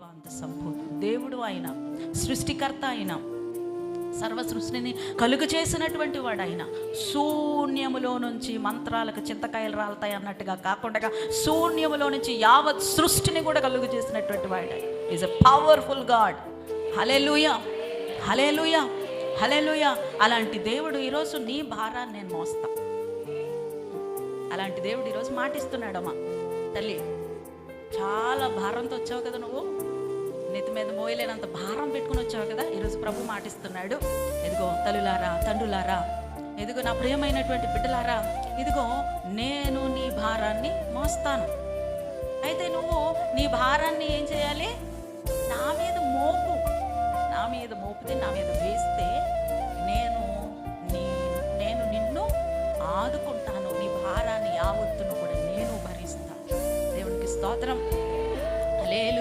సర్వాంత సంపూర్ణ దేవుడు ఆయన సృష్టికర్త ఆయన సర్వ సృష్టిని కలుగు చేసినటువంటి వాడు ఆయన శూన్యములో నుంచి మంత్రాలకు చింతకాయలు రాలుతాయి అన్నట్టుగా కాకుండా శూన్యములో నుంచి యావత్ సృష్టిని కూడా కలుగు చేసినటువంటి వాడు. Is a powerful God hallelujah hallelujah hallelujah అలాంటి దేవుడు ఈరోజు నీ భారాన్ని నేను మోస్తా. అలాంటి దేవుడు ఈరోజు మాటిస్తున్నాడమ్మా. తల్లి చాలా భారంతో వచ్చావు కదా నువ్వు. నెత్తి మీద మోయలేనంత భారం పెట్టుకుని వచ్చావు కదా? ఈరోజు ప్రభు మాటిస్తున్నాడు. ఇదిగో తల్లులారా తండ్రులారా ఇదిగో నా ప్రియమైనటువంటి బిడ్డలారా ఇదిగో నేను నీ భారాన్ని మోస్తాను. అయితే నువ్వు నీ భారాన్ని ఏం చేయాలి? నా మీద మోపు. నా మీద మోపితే నా మీద వేస్తే నేను నీ నేను నిన్ను ఆదుకుంటాను. నీ భారాన్ని యావత్తును కూడా నేను భరిస్తాను. దేవునికి స్తోత్రం. లేలు